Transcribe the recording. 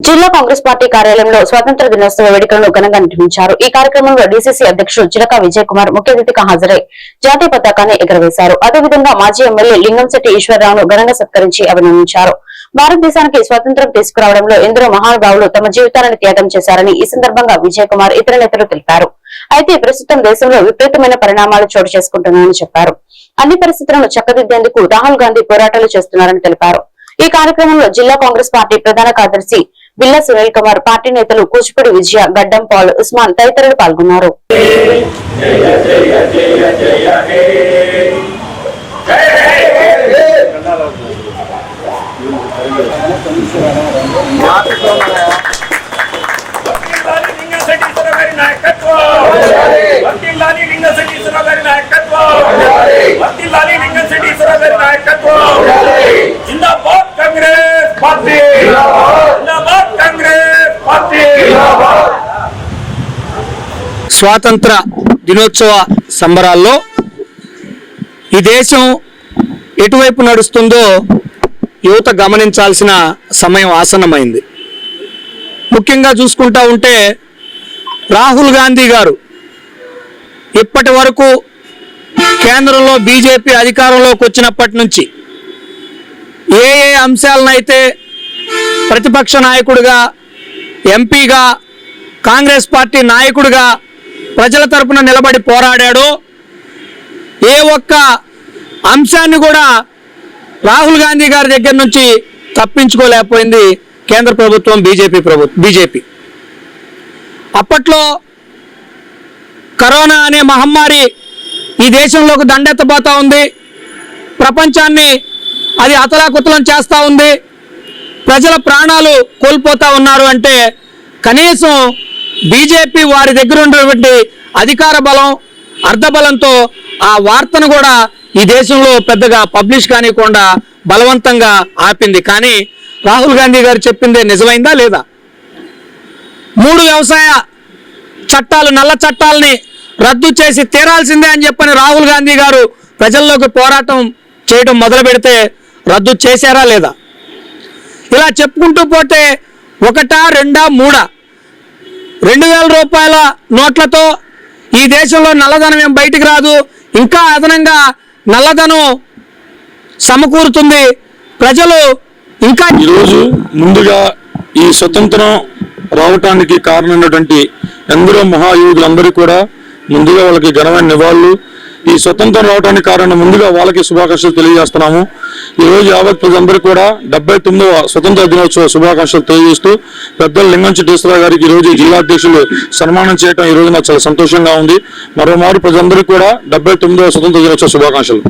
జిల్లా కాంగ్రెస్ పార్టీ కార్యాలయంలో స్వాతంత్ర దినోత్సవ వేడుకలను ఘనంగా నిర్వహించారు. ఈ కార్యక్రమంలో డీసీసీ అధ్యక్షుడు చిలక విజయ్ కుమార్ ముఖ్య అతిథిగా హాజరై జాతీయ పతాకాన్ని ఎగురవేశారు. అదేవిధంగా మాజీ ఎమ్మెల్యే లింగంశెట్టి ఈశ్వరరావును ఘనంగా సత్కరించి అభినందించారు. భారతదేశానికి స్వాతంత్రం తీసుకురావడంలో ఎందరో మహానుభావులు తమ జీవితాలను త్యాగం చేశారని ఈ సందర్భంగా విజయ్ కుమార్ ఇతర నేతలు తెలిపారు. అయితే ప్రస్తుతం దేశంలో విపరీతమైన పరిణామాలు చోటు చేసుకుంటున్నాయని చెప్పారు. అన్ని పరిస్థితులను చక్కదిద్దేందుకు రాహుల్ గాంధీ పోరాటాలు చేస్తున్నారని తెలిపారు. ఈ కార్యక్రమంలో జిల్లా కాంగ్రెస్ పార్టీ ప్రధాన కార్యదర్శి బిల్లా సునీల్ కుమార్ పార్టీ నేతలు కూచిపూడి విజయ గడ్డం పాల్ ఉస్మాన్ తదితరులు పాల్గొన్నారు. నాయకత్వం వర్ధిల్లాలి లింగశెట్టీశ్వర గారి నాయకత్వం వర్ధిల్లాలి లింగశెట్టీశ్వర గారి నాయకత్వం జిందాబాద్ కాంగ్రెస్ పార్టీ జిందాబాద్ కాంగ్రెస్ పార్టీ స్వాతంత్ర దినోత్సవ సంబరాల్లో ఈ దేశం ఎటువైపు నడుస్తుందో యువత గమనించాల్సిన సమయం ఆసన్నమైంది. ముఖ్యంగా చూసుకుంటా ఉంటే రాహుల్ గాంధీ గారు ఇప్పటి వరకు కేంద్రంలో బీజేపీ అధికారంలోకి వచ్చినప్పటి నుంచి ఏ ఏ అంశాలనైతే ప్రతిపక్ష నాయకుడిగా ఎంపీగా కాంగ్రెస్ పార్టీ నాయకుడిగా ప్రజల తరపున నిలబడి పోరాడాడు. ఏ ఒక్క అంశాన్ని కూడా రాహుల్ గాంధీ గారి దగ్గర నుంచి తప్పించుకోలేకపోయింది కేంద్ర ప్రభుత్వం బీజేపీ ప్రభుత్వం బీజేపీ. అప్పట్లో కరోనా అనే మహమ్మారి ఈ దేశంలోకి దండెత్తబోతా ఉంది. ప్రపంచాన్ని అది అతలాకుతలం చేస్తూ ఉంది. ప్రజల ప్రాణాలు కోల్పోతా ఉన్నారు అంటే కనీసం బీజేపీ వారి దగ్గర ఉన్నటువంటి అధికార బలం అర్ధబలంతో ఆ వార్తను కూడా ఈ దేశంలో పెద్దగా పబ్లిష్ కానివ్వకుండా బలవంతంగా ఆపింది. కానీ రాహుల్ గాంధీ గారు చెప్పిందే నిజమైందా లేదా? మూడు వ్యవసాయ చట్టాలు నల్ల చట్టాలని రద్దు చేసి తీరాల్సిందే అని చెప్పని రాహుల్ గాంధీ గారు ప్రజల్లోకి పోరాటం చేయడం మొదలు పెడితే రద్దు చేశారా లేదా? ఇలా చెప్పుకుంటూ పోతే ఒకటా రెండా మూడా? రెండు వేల రూపాయల నోట్లతో ఈ దేశంలో నల్లధనం ఏం బయటికి రాదు. ఇంకా అదనంగా నల్లధనం సమకూరుతుంది. ప్రజలు ఇంకా ఈరోజు ముందుగా ఈ స్వతంత్రం రావటానికి కారణమైనటువంటి ఎందరో మహాయోగులందరూ కూడా ముందుగా వాళ్ళకి ఘనమైన నివాళులు ఈ స్వతంత్రం రావడానికి కారణం ముందుగా వాళ్ళకి శుభాకాంక్షలు తెలియజేస్తున్నాము. ఈ రోజు యావత్ ప్రజలందరికీ కూడా డెబ్బై తొమ్మిదవ స్వతంత్ర దినోత్సవ శుభాకాంక్షలు తెలియజేస్తూ పెద్దలు లింగం చిట్టేశ్వరరావు గారికి ఈ రోజు జిల్లా అధ్యక్షులు సన్మానం చేయడం ఈ రోజు నాకు చాలా సంతోషంగా ఉంది. మరోమారు ప్రజలందరికీ కూడా డెబ్బై తొమ్మిదవ స్వతంత్ర దినోత్సవ శుభాకాంక్షలు.